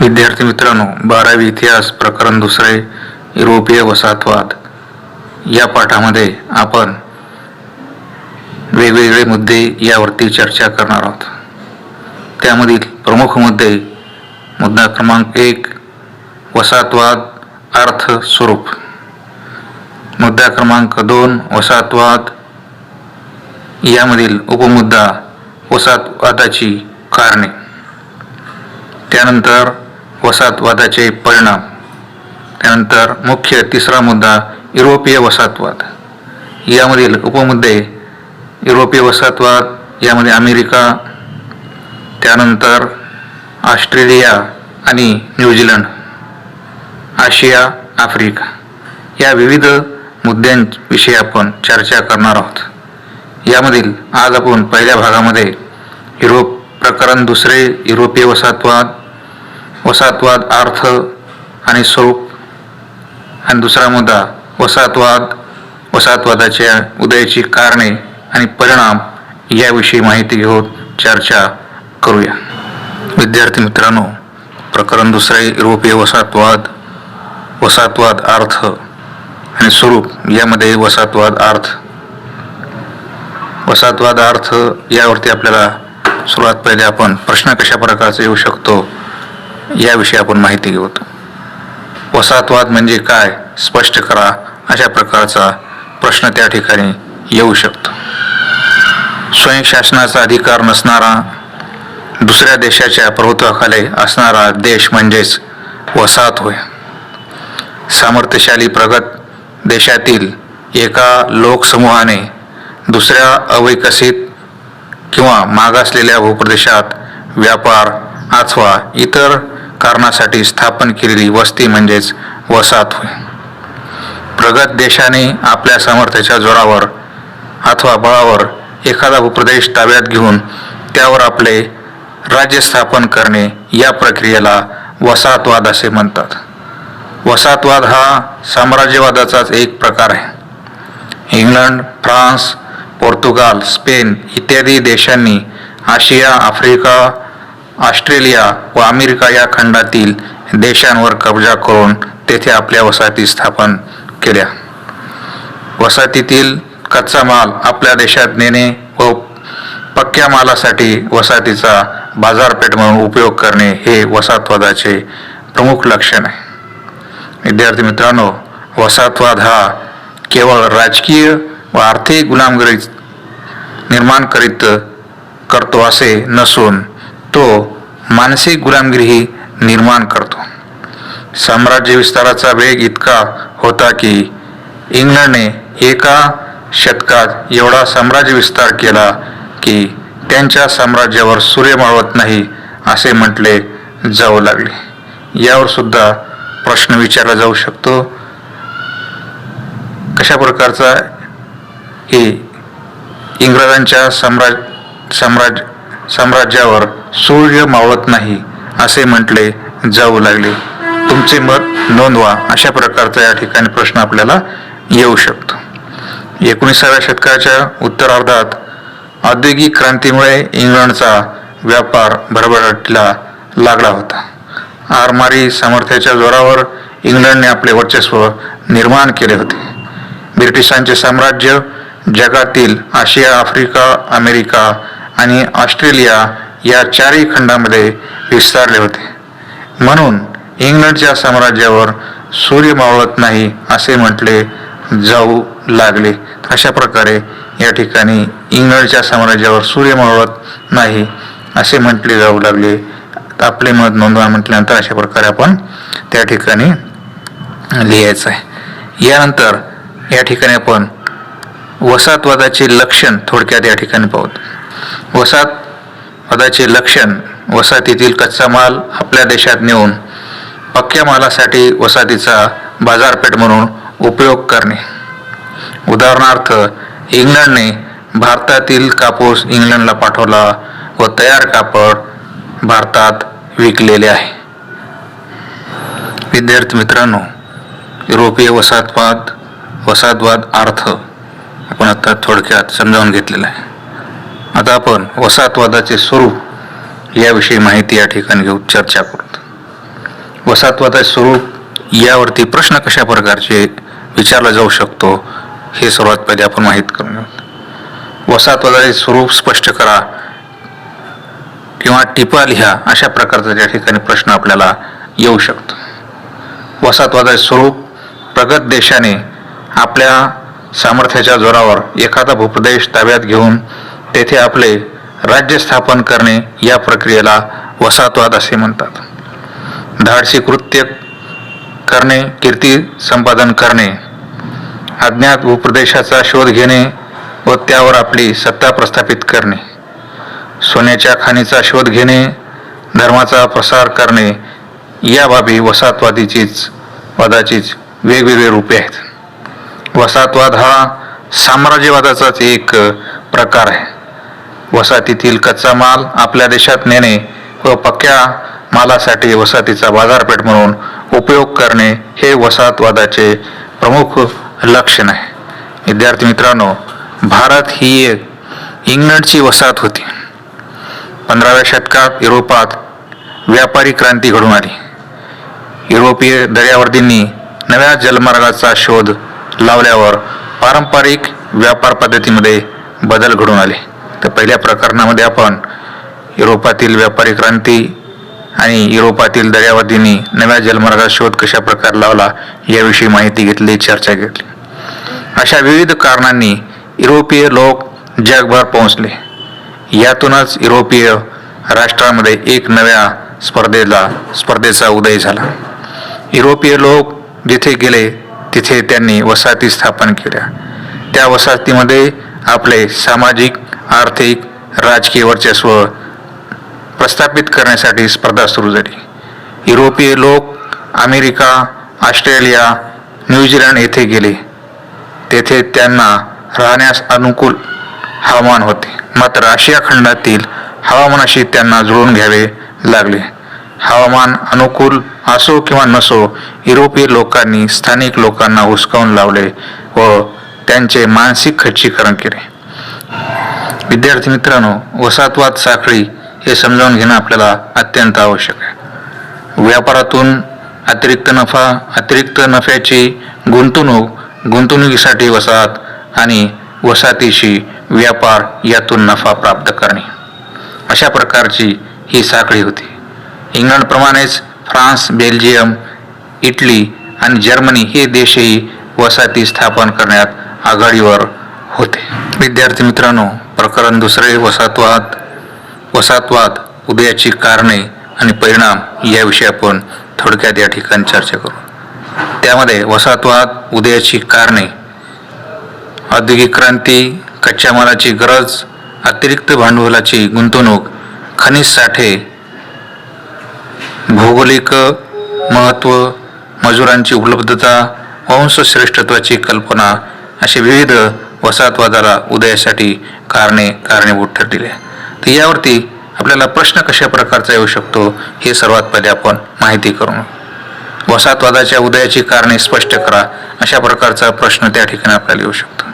विद्यार्थी मित्रांनो बारावी इतिहास प्रकरण दुसरे युरोपीय वसाहतवाद. या पाठामध्ये आपण वेगवेगळे मुद्दे यावरती चर्चा करणार आहोत. त्यामधील प्रमुख मुद्दे मुद्दा क्रमांक एक वसाहतवाद अर्थ स्वरूप. मुद्दा क्रमांक दोन वसाहतवाद. यामधील उपमुद्दा वसाहतवादाची कारणे. त्यानंतर वसाहतवादाचे परिणाम. त्यानंतर मुख्य तिसरा मुद्दा युरोपीय वसाहतवाद. यामधील उपमुद्दे युरोपीय वसाहतवाद यामध्ये अमेरिका त्यानंतर ऑस्ट्रेलिया आणि न्यूझीलंड आशिया आफ्रिका. या विविध मुद्द्यांविषयी आपण चर्चा करणार आहोत. यामधील आज आपण पहिल्या भागामध्ये युरोप प्रकरण दुसरे युरोपीय वसाहतवाद वसाहतवाद अर्थ आणि स्वरूप. आणि दुसरा मुद्दा वसाहतवाद वसाहतवादाच्या उदयाची कारणे आणि परिणाम याविषयी माहिती घेऊन चर्चा करूया. विद्यार्थी मित्रांनो प्रकरण दुसरे युरोपीय वसाहतवाद वसाहतवाद अर्थ आणि स्वरूप यामध्ये वसाहतवाद अर्थ. वसाहतवाद अर्थ यावरती आपल्याला सुरुवात पहिले आपण प्रश्न कशा प्रकारचा येऊ शकतो? याविषयी आपण माहिती घेऊ. वसाहतवाद म्हणजे काय? स्पष्ट करा. अशा प्रकारचा प्रश्न त्या ठिकाणी येऊ शकतो. स्वयंशासनाचा अधिकार नसणारा दुसऱ्या देशाच्या प्रभुत्वाखाली असणारा देश म्हणजेच वसाहत होय. सामर्थ्यशाली प्रगत देशातील एका लोकसमूहाने दुसऱ्या अविकसित किंवा मागासलेल्या भूप्रदेशात व्यापार अथवा इतर कारणासाठी स्थापन केलेली वस्ती म्हणजेच वसाहत होय. प्रगत देशाने आपल्या सामर्थ्याच्या जोरावर अथवा बळावर एखादा भूप्रदेश ताब्यात घेऊन त्यावर आपले राज्य स्थापन करणे या प्रक्रियेला वसाहतवाद असे म्हणतात. वसाहतवाद हा साम्राज्यवादाचाच एक प्रकार आहे. इंग्लंड फ्रान्स पोर्तुगाल स्पेन इत्यादी देशांनी आशिया आफ्रिका ऑस्ट्रेलिया व अमेरिका या खंडातील देशांवर कब्जा करून तेथे आपल्या वसाहती स्थापन केल्या. वसाहतीतील कच्चा माल आपल्या देशात नेणे व पक्क्या मालासाठी वसाहतीचा बाजारपेठ म्हणून उपयोग करणे हे वसाहतवादाचे प्रमुख लक्षण आहे. विद्यार्थी मित्रांनो वसाहतवाद हा केवळ राजकीय व आर्थिक गुलामगिरी निर्माण करीत करतो असे नसून तो मानसिक गुलामगिरीही निर्माण करतो. साम्राज्य विस्ताराचा वेग इतका होता की इंग्लंडने एका शतकात एवढा साम्राज्य विस्तार केला की त्यांच्या साम्राज्यावर सूर्य मावळत नाही असे म्हटले जाऊ लागले. यावर सुद्धा प्रश्न विचारला जाऊ शकतो. कशा प्रकारचा हे इंग्रजांच्या साम्राज्य साम्राज्य साम्राज्यावर सूर्य मावळत नाही असे म्हटले जाऊ लागले. तुमचे मत नोंदवा अशा प्रकारचा या ठिकाणी प्रश्न आपल्याला येऊ शकतो. एकोणीसाव्या शतकाच्या उत्तरार्धात औद्योगिक क्रांतीमुळे इंग्लंडचा व्यापार भरभराटीला लागला होता. आरमारी सामर्थ्याच्या जोरावर इंग्लंडने आपले वर्चस्व निर्माण केले होते. ब्रिटिशांचे साम्राज्य जगातील आशिया आफ्रिका अमेरिका आणि ऑस्ट्रेलिया या चारही खंडामध्ये विस्तारले होते. म्हणून इंग्लंडच्या साम्राज्यावर सूर्य मावळत नाही असे म्हटले जाऊ लागले. अशा प्रकारे या ठिकाणी इंग्लंडच्या साम्राज्यावर सूर्य मावळत नाही असे म्हटले जाऊ लागले. आपले मत नोंदवा म्हटल्यानंतर अशा प्रकारे आपण त्या ठिकाणी लिहायचं आहे. यानंतर या ठिकाणी आपण वसाहतवादाचे लक्षण थोडक्यात या ठिकाणी पाहू वसाहतवादाचे लक्षण वसाहतीतील कच्चा माल आपल्या देशात नेऊन पक्क्या मालासाठी वसाहतीचा बाजारपेठ म्हणून उपयोग करणे. उदाहरणार्थ इंग्लंडने भारतातील कापूस इंग्लंडला पाठवला व तयार कापड भारतात विकलेले आहे. विद्यार्थी मित्रांनो युरोपीय वसाहतवाद वसाहतवाद अर्थ आपण आता थोडक्यात समजावून घेतलेला आहे. आता आपण वसाहतवादाचे स्वरूप याविषयी माहिती या ठिकाणी घेऊ चर्चा करू वसाहतवादाचे स्वरूप यावरती प्रश्न कशा प्रकारचे विचारला जाऊ शकतो हे सर्वात पहिले आपण माहीत करून घेऊ वसाहतवादाचे स्वरूप स्पष्ट करा किंवा टिपा लिहा अशा प्रकारचा त्या ठिकाणी प्रश्न आपल्याला येऊ शकतो. वसाहतवादाचे स्वरूप प्रगत देशाने आपल्या सामर्थ्याच्या जोरावर एखादा भूप्रदेश ताब्यात घेऊन तेथे आपले राज्य स्थापन करणे या प्रक्रियेला वसाहतवाद असे म्हणतात. धाडसी कृत्य करणे कीर्ती संपादन करणे अज्ञात भूप्रदेशाचा शोध घेणे व त्यावर आपली सत्ता प्रस्थापित करणे सोन्याच्या खाणीचा शोध घेणे धर्माचा प्रसार करणे या बाबी वसाहतवादीचीच वादाचीच वेगवेगळी रूपे आहेत. वसाहतवाद हा साम्राज्यवादाचाच एक प्रकार आहे. वसाहतीतील कच्चा माल आपल्या देशात नेणे व पक्क्या मालासाठी वसाहतीचा बाजारपेठ म्हणून उपयोग करणे हे वसाहतवादाचे प्रमुख लक्षण आहे. विद्यार्थी मित्रांनो भारत ही एक इंग्लंडची वसाहत होती. पंधराव्या शतकात युरोपात व्यापारी क्रांती घडून आली. युरोपीय दर्यावर्दींनी नव्या जलमार्गाचा शोध लावल्यावर पारंपरिक व्यापार पद्धतीमध्ये बदल घडून आले. तर पहिल्या प्रकरणामध्ये आपण युरोपातील व्यापारी क्रांती आणि युरोपातील दर्यावादींनी नव्या जलमार्गाचा शोध कशा प्रकारे लावला याविषयी माहिती घेतली चर्चा घेतली. अशा विविध कारणांनी युरोपीय लोक जगभर पोहोचले. यातूनच युरोपीय राष्ट्रांमध्ये एक नव्या स्पर्धेला स्पर्धेचा उदय झाला. युरोपीय लोक जिथे गेले तिथे त्यांनी वसाहती स्थापन केल्या. त्या वसाहतीमध्ये आपले सामाजिक आर्थिक राजकीय वर्चस्व प्रस्थापित करण्यासाठी स्पर्धा सुरू झाली. युरोपीय लोक अमेरिका ऑस्ट्रेलिया न्यूझीलंड येथे गेले. तेथे त्यांना राहण्यास अनुकूल हवामान होते. मात्र आशिया खंडातील हवामानाशी त्यांना जुळून घ्यावे लागले. हवामान अनुकूल असो किंवा नसो युरोपीय लोकांनी स्थानिक लोकांना हुसकावून लावले व त्यांचे मानसिक खच्चीकरण केले. विद्यार्थी मित्रांनो वसाहतवाद साखळी हे समजावून घेणं आपल्याला अत्यंत आवश्यक आहे. व्यापारातून अतिरिक्त नफा अतिरिक्त नफ्याची गुंतवणूक गुंतवणुकीसाठी वसाहत आणि वसाहतीशी व्यापार यातून नफा प्राप्त करणे. अशा प्रकारची ही साखळी होती. इंग्लंडप्रमाणेच फ्रान्स बेल्जियम इटली आणि जर्मनी हे देशही वसाहती स्थापन करण्यात आघाडीवर होते. विद्यार्थी मित्रांनो प्रकरण दुसरे वसाहतवाद वसाहतवाद उदयाची कारणे आणि परिणाम याविषयी आपण थोडक्यात या ठिकाणी चर्चा करू. त्यामध्ये वसाहतवाद उदयाची कारणे औद्योगिक क्रांती कच्च्या मालाची गरज अतिरिक्त भांडवलाची गुंतवणूक खनिज साठे भौगोलिक महत्त्व मजुरांची उपलब्धता वंशश्रेष्ठत्वाची कल्पना असे विविध वसाहतवादाला उदयासाठी कारणे कारणीभूत ठरलेले आहे. तर यावरती आपल्याला प्रश्न कशा प्रकारचा येऊ शकतो हे सर्वात पहिले आपण माहिती करून वसाहतवादाच्या उदयाची कारणे स्पष्ट करा अशा प्रकारचा प्रश्न त्या ठिकाणी आपल्याला येऊ शकतो.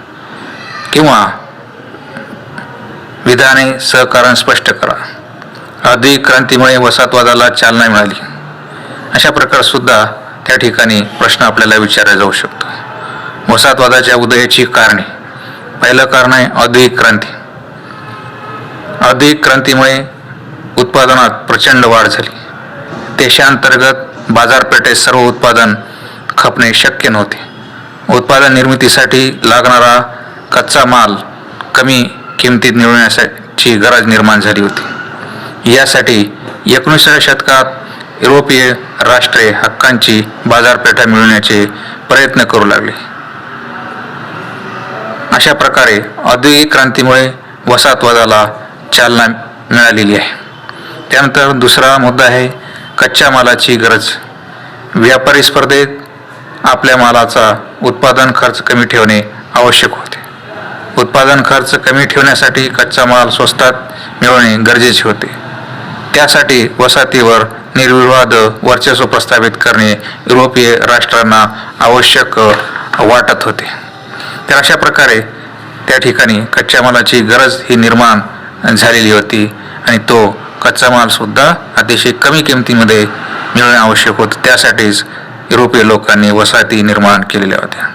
किंवा विधाने सहकारण स्पष्ट करा. औद्योगिक क्रांतीमुळे वसाहतवादाला चालना मिळाली. अशा प्रकार सुद्धा त्या ठिकाणी प्रश्न आपल्याला विचारला जाऊ शकतो. वसाहतवादाच्या उदयाची कारणे. पहिलं कारण आहे औद्योगिक क्रांती. औद्योगिक क्रांतीमुळे उत्पादनात प्रचंड वाढ झाली. देशांतर्गत बाजारपेठेत सर्व उत्पादन खपणे शक्य नव्हते. उत्पादन निर्मितीसाठी लागणारा कच्चा माल कमी किमतीत मिळवण्यासाठी गरज निर्माण झाली होती. यासाठी एकोणीसाव्या शतकात युरोपीय राष्ट्रे हक्कांची बाजारपेठा मिळवण्याचे प्रयत्न करू लागले. अशा प्रकारे औद्योगिक क्रांतीमुळे वसाहतवादाला चालना मिळालेली आहे. त्यानंतर दुसरा मुद्दा आहे कच्च्या मालाची गरज. व्यापारी स्पर्धेत आपल्या मालाचा उत्पादन खर्च कमी ठेवणे आवश्यक होते. उत्पादन खर्च कमी ठेवण्यासाठी कच्चा माल स्वस्तात मिळवणे गरजेचे होते. त्यासाठी वसाहतीवर निर्विवाद वर्चस्व प्रस्थापित करणे युरोपीय राष्ट्रांना आवश्यक वाटत होते. तर अशा प्रकारे त्या ठिकाणी कच्च्या मालाची गरज ही निर्माण झालेली होती आणि तो कच्चा मालसुद्धा अतिशय कमी किमतीमध्ये मिळणे आवश्यक होतं. त्यासाठीच युरोपीय लोकांनी वसाहती निर्माण केलेल्या होत्या.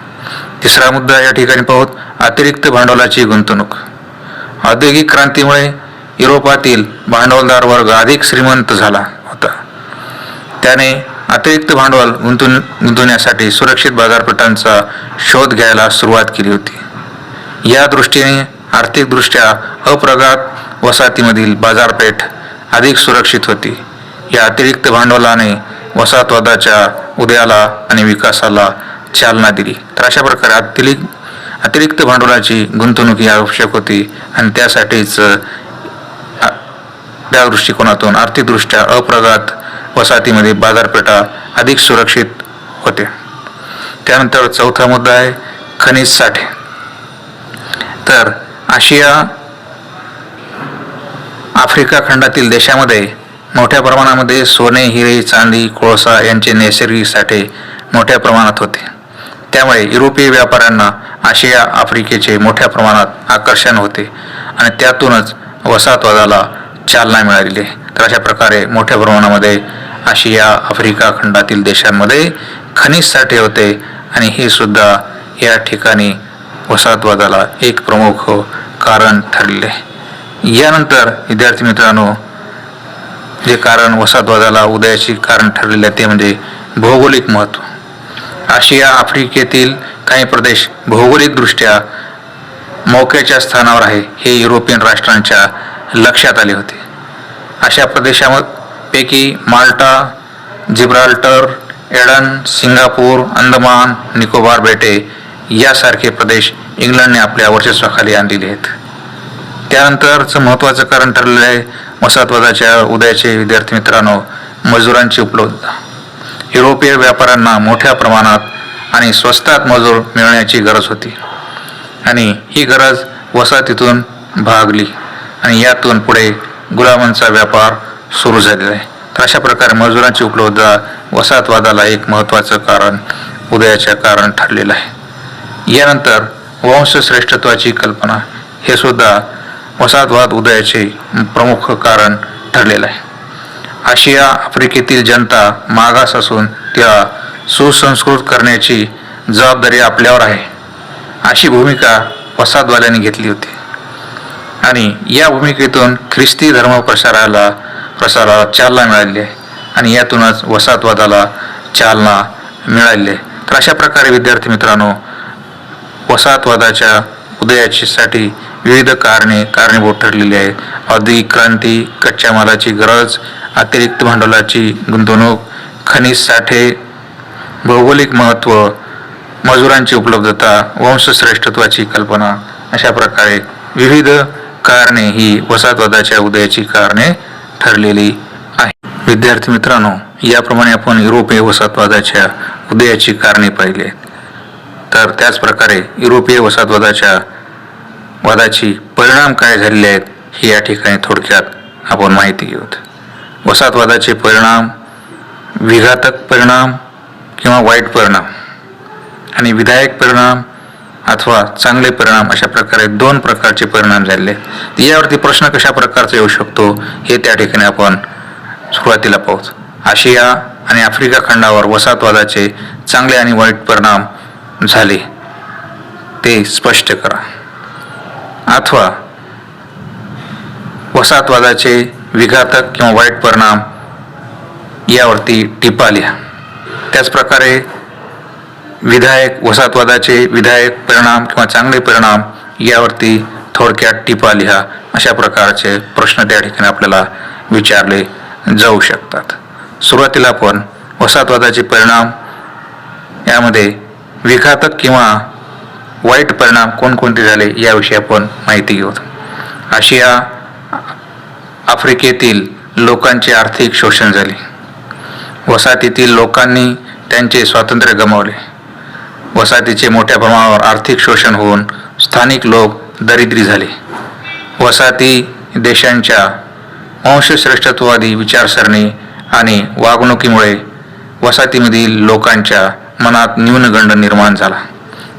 तिसरा मुद्दा या ठिकाणी पाहूत अतिरिक्त भांडवलाची गुंतवणूक. औद्योगिक क्रांतीमुळे युरोपातील भांडवलदार वर्ग अधिक श्रीमंत झाला होता. त्याने अतिरिक्त भांडवल गुंतवून गुंतवण्यासाठी सुरक्षित बाजारपेठांचा शोध घ्यायला सुरुवात केली होती. या दृष्टीने आर्थिकदृष्ट्या अप्रगात वसाहतीमधील बाजारपेठ अधिक सुरक्षित होती. या अतिरिक्त भांडवलाने वसाहतवादाच्या उदयाला आणि विकासाला चालना दिली. तर अशा प्रकारे अतिरिक्त अतिरिक्त भांडवलाची गुंतवणूक ही आवश्यक होती आणि त्यासाठीच त्या दृष्टिकोनातून आर्थिकदृष्ट्या अप्रगात वसाहतीमध्ये बाजारपेठा अधिक सुरक्षित होते. त्यानंतर चौथा मुद्दा आहे खनिज साठे. तर आशिया आफ्रिका खंडातील देशामध्ये मोठ्या प्रमाणामध्ये सोने हिरे चांदी कोळसा यांचे नैसर्गिक साठे मोठ्या प्रमाणात होते. त्यामुळे युरोपीय व्यापाऱ्यांना आशिया आफ्रिकेचे मोठ्या प्रमाणात आकर्षण होते आणि त्यातूनच वसाहतवादाला चालना मिळालेली तर अशा प्रकारे मोठ्या प्रमाणामध्ये आशिया आफ्रिका खंडातील देशांमध्ये खनिज साठे होते आणि हे सुद्धा या ठिकाणी वसाहतवादाला एक प्रमुख कारण ठरले. यानंतर विद्यार्थी मित्रांनो जे कारण वसाहतवादाला उदयाची कारण ठरलेले आहे ते म्हणजे भौगोलिक महत्त्व आशिया आफ्रिकेतील काही प्रदेश भौगोलिकदृष्ट्या मोक्याच्या स्थानावर आहे हे युरोपियन राष्ट्रांच्या लक्षात आले होते. अशा प्रदेशामध्ये पैकी Malta Gibraltar Aden Singapore Andaman Nicobar बेटे यासारखे प्रदेश इंग्लंडने आपल्या वर्चस्वाखाली आणलेले आहेत. त्यानंतरचं महत्त्वाचं कारण ठरलेलं आहे वसाहतवादाच्या उदयाचे विद्यार्थी मित्रांनो मजुरांची उपलब्धता युरोपीय व्यापाऱ्यांना मोठ्या प्रमाणात आणि स्वस्तात मजूर मिळण्याची गरज होती. आणि ही गरज वसाहतीतून भागली आणि यातून पुढे गुलामांचा व्यापार सुरू झालेलं आहे. तर अशा प्रकारे मजुरांची उपलब्धता वसाहतवादाला एक महत्त्वाचं कारण उदयाचे कारण ठरलेलं आहे. यानंतर वंशश्रेष्ठत्वाची कल्पना हे सुद्धा वसाहतवाद उदयाचे प्रमुख कारण ठरलेलं आहे. आशिया आफ्रिकेतील जनता मागास असून त्या सुसंस्कृत करण्याची जबाबदारी आपल्यावर आहे. अशी भूमिका वसाहतवाल्यांनी घेतली होती. आणि या भूमिकेतून ख्रिस्ती धर्म प्रसाराला चालना मिळाली आहे. आणि यातूनच वसाहतवादाला चालना मिळाली आहे. तर अशा प्रकारे विद्यार्थी मित्रांनो वसाहतवादाच्या उदयाचीसाठी विविध कारणे कारणीभूत ठरलेली आहेत. औद्योगिक क्रांती कच्च्या मालाची गरज अतिरिक्त भांडवलाची गुंतवणूक खनिज साठे भौगोलिक महत्त्व मजुरांची उपलब्धता वंशश्रेष्ठत्वाची कल्पना अशा प्रकारे विविध कारणे ही वसाहतवादाच्या उदयाची कारणे ठरलेली आहे. विद्यार्थी मित्रांनो याप्रमाणे आपण युरोपीय वसाहतवादाच्या उदयाची कारणे पाहिली आहेत. तर त्याचप्रकारे युरोपीय वसाहतवादाच्या वादाची परिणाम काय झालेले आहेत ही या ठिकाणी थोडक्यात आपण माहिती घेऊत वसाहतवादाचे परिणाम विघातक परिणाम किंवा वाईट परिणाम आणि विधायक परिणाम अथवा चांगले परिणाम अशा प्रकारे दोन प्रकारचे परिणाम झालेले यावरती प्रश्न कशा प्रकारचा येऊ शकतो हे त्या ठिकाणी आपण सुरुवातीला पाहूच. आशिया आणि आफ्रिका खंडावर वसाहतवादाचे चांगले आणि वाईट परिणाम झाले. ते स्पष्ट करा. अथवा वसाहतवादाचे विघातक किंवा वाईट परिणाम यावरती टिपा लिहा. त्याचप्रकारे विधायक वसाहतवादाचे विधायक परिणाम किंवा चांगले परिणाम यावरती थोडक्यात टिपा लिहा. अशा प्रकारचे प्रश्न त्या ठिकाणी आपल्याला विचारले जाऊ शकतात. सुरुवातीला आपण वसाहतवादाचे परिणाम यामध्ये विघातक किंवा वाईट परिणाम कोणकोणते झाले याविषयी आपण माहिती घेऊ आशिया आफ्रिकेतील लोकांचे आर्थिक शोषण झाले. वसाहतीतील लोकांनी त्यांचे स्वातंत्र्य गमावले. वसाहतीचे मोठ्या प्रमाणावर आर्थिक शोषण होऊन स्थानिक लोक दरिद्री झाले. वसाहती देशांच्या वंशश्रेष्ठत्ववादी विचारसरणी आणि वागणुकीमुळे वसाहतीमधील लोकांच्या मनात न्यूनगंड निर्माण झाला.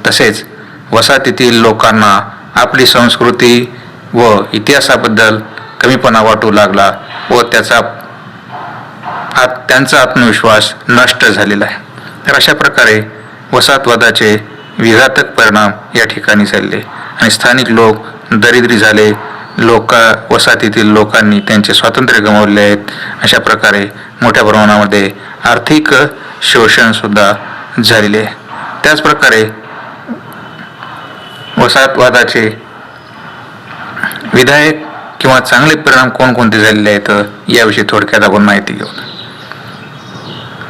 तसेच वसाहतीतील लोकांना आपली संस्कृती व इतिहासाबद्दल कमीपणा वाटू लागला व त्याचा आत त्यांचा आत्मविश्वास नष्ट झालेला आहे. तर अशा प्रकारे वसाहतवादाचे विघातक परिणाम या ठिकाणी चालले आणि स्थानिक लोक दरिद्री झाले. लोका वसाहतीतील लोकांनी त्यांचे स्वातंत्र्य गमावले आहेत. अशा प्रकारे मोठ्या प्रमाणामध्ये आर्थिक शोषणसुद्धा झालेले. आहे त्याचप्रकारे वसाहतवादाचे विधायक किंवा चांगले परिणाम कोणकोणते झालेले आहेत याविषयी थोडक्यात आपण माहिती घेऊ.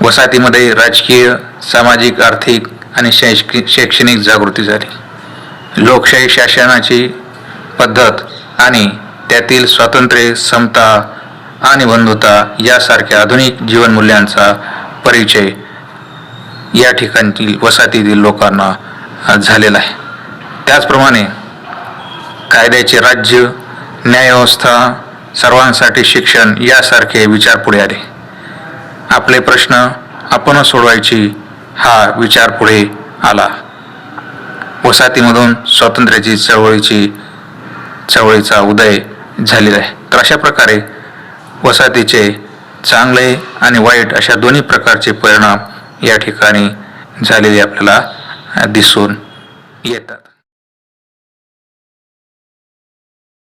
वसाहतीमध्ये राजकीय सामाजिक आर्थिक आणि शैक्षणिक शैक्षणिक जागृती झाली. लोकशाही शासनाची पद्धत आणि त्यातील स्वातंत्र्य समता आणि बंधुता यासारख्या आधुनिक जीवनमूल्यांचा परिचय या ठिकाणतील वसाहतीतील लोकांना झालेला आहे. त्याचप्रमाणे कायद्याचे राज्य न्यायव्यवस्था सर्वांसाठी शिक्षण यासारखे विचार पुढे आले. आपले प्रश्न आपण सोडवायची हा विचार पुढे आला. वसाहतीमधून स्वातंत्र्याची चळवळीची चळवळीचा उदय झालेला आहे. तर अशा प्रकारे वसाहतीचे चांगले आणि वाईट अशा दोन्ही प्रकारचे परिणाम या ठिकाणी झालेले आपल्याला दिसून येतात.